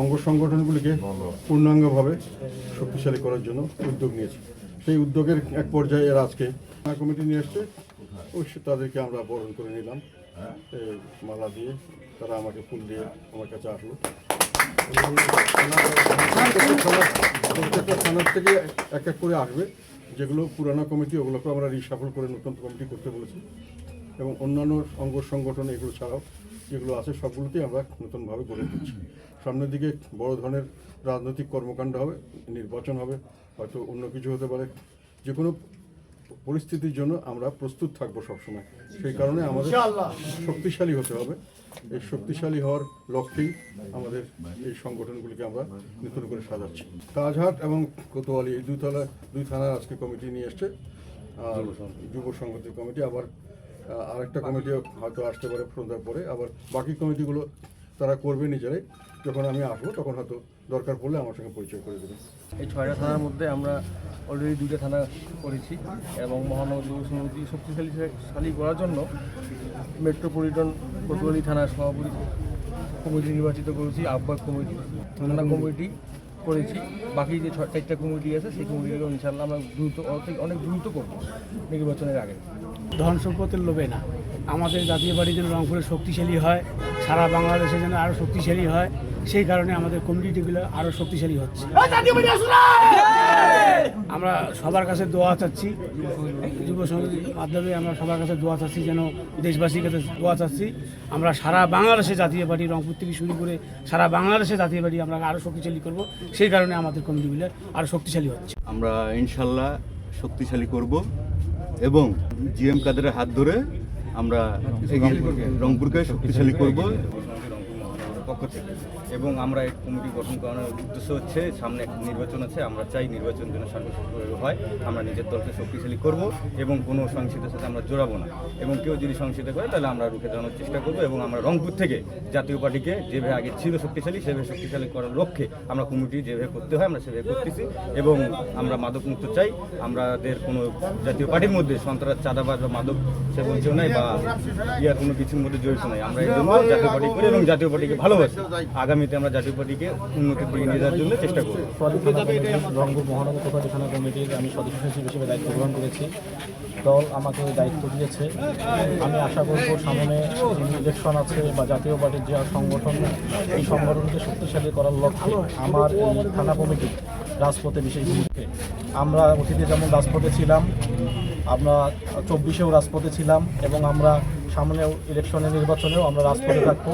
অঙ্গ সংগঠনগুলিকে পূর্ণাঙ্গভাবে শক্তিশালী করার জন্য উদ্যোগ নিয়েছে। সেই উদ্যোগের এক পর্যায়ে এর আজকে কমিটি নিয়ে এসছে। অবশ্যই তাদেরকে আমরা বরণ করে নিলাম। এই মালা দিয়ে তারা আমাকে ফুল দিয়ে আমার কাছে আসলো। প্রত্যেকটা থানার থেকে এক এক করে আসবে। যেগুলো পুরানো কমিটি ওগুলোকে আমরা রিসাফল করে নতুন কমিটি করতে বলেছি। এবং অন্যান্য অঙ্গ সংগঠন এগুলো ছাড়াও যেগুলো আছে সবগুলোতেই আমরা নতুনভাবে গড়ে তুলছি। সামনের দিকে বড় ধরনের রাজনৈতিক কর্মকাণ্ড হবে নির্বাচন হবে হয়তো অন্য কিছু হতে পারে। যে কোনো পরিস্থিতির জন্য আমরা প্রস্তুত থাকব সবসময়। সেই কারণে আমাদের শক্তিশালী হতে হবে। এই শক্তিশালী হওয়ার লক্ষ্যেই আমাদের এই সংগঠনগুলিকে আমরা নতুন করে সাজাচ্ছি। তাজহাট এবং কোতোয়ালি এই দুই তলা দুই থানার আজকে কমিটি নিয়ে এসছে। আর যুব সংগঠিত কমিটি আবার আরেকটা কমিটিও হয়তো আসতে পারে সন্ধ্যার পরে আবার বাকি কমিটিগুলো তারা করবে নিজেরাই। যখন আমি আসব তখন হয়তো দরকার পড়লে আমার সঙ্গে পরিচয় করে দেবেন এই ছয়টা থানার মধ্যে আমরা অলরেডি দুইটা থানা করেছি এবং মহানগর যুব সমিতি শক্তিশালী করার জন্য মেট্রোপলিটন কোতোয়ালি থানার সভাপতি কমিটি নির্বাচিত করেছি আহ্বায়ক কমিটি। থানা কমিটি করেছি। বাকি যে ছয় চারটা কমিটি আছে, সেই কমিটিগুলো ইনশাল্লাহ আমরা দ্রুত অনেক- অনেক দ্রুত করব নির্বাচনের আগে। ধন সম্পদের লোভে না। আমাদের জাতীয় বাড়ি যেন রংপুরে শক্তিশালী হয়। সারা বাংলাদেশে যেন আরও শক্তিশালী হয় সেই কারণে আমাদের কমিউনিটিগুলো আরও শক্তিশালী হচ্ছে। আমরা সবার কাছে দোয়া চাচ্ছি যুব সমিতির মাধ্যমে আমরা সবার কাছে দোয়া চাচ্ছি যেন দেশবাসীর কাছে দোয়া চাচ্ছি। আমরা সারা বাংলাদেশে জাতীয় পার্টি রংপুর থেকে শুরু করে সারা বাংলাদেশে জাতীয় পার্টি আমরা আরও শক্তিশালী করব সেই কারণে আমাদের কমিটিগুলো আরও শক্তিশালী হচ্ছে। আমরা ইনশাল্লাহ শক্তিশালী করব এবং জিএম কাদেরের হাত ধরে আমরা রংপুরকে শক্তিশালী করব। পক্ষ থেকে। এবং আমরা এই কমিটি গঠন করানোর উদ্দেশ্য হচ্ছে, সামনে একটা নির্বাচন আছে, আমরা চাই নির্বাচন যেন শান্তিপূর্ণভাবে হয়। আমরা নিজের দলকে শক্তিশালী করব এবং কোনো সহিংসতার সাথে আমরা জড়াবো না। এবং কেউ যদি সহিংসতা করে, তাহলে আমরা রুখে দাঁড়ানোর চেষ্টা করব এবং আমরা রংপুর থেকে জাতীয় পার্টিকে যেভাবে আগে ছিল শক্তিশালী, সেভাবে শক্তিশালী করার লক্ষ্যে আমরা কমিটি যেভাবে করতে হয়, আমরা সেভাবে করতেছি। এবং আমরা মাদক মুক্ত চাই। আমাদের কোনো জাতীয় পার্টির মধ্যে সন্ত্রাস, চাঁদাবাজ বা মাদক সেবন নাই বা ইয়ার কোনো কিছুর মধ্যে জড়িত নাই। আমরা এই জন্য জাতীয় পার্টি করি এবং জাতীয় পার্টিকে ভালোবাসি। আগামীতে আমরা জাতীয় পার্টিকে উন্নতির দিকে নিয়ে যাওয়ার জন্য চেষ্টা করব। রংপুর মহানগর কোপাটি থানা কমিটির আমি সদস্য সচিব হিসেবে দায়িত্ব গ্রহণ করেছি। দল আমাকে দায়িত্ব দিয়েছে। আমি আশা করব সামনে ইলেকশন আছে বা জাতীয় পার্টির যে সংগঠন, এই সংগঠনকে শক্তিশালী করার লক্ষ্যে আমার এই থানা কমিটি রাজপথে বিশেষ ভূমিকা। আমরা অতীতে যেমন রাজপথে ছিলাম, আমরা চব্বিশেও রাজপথে ছিলাম এবং আমরা সামনেও ইলেকশনের নির্বাচনেও আমরা রাজপথে থাকব।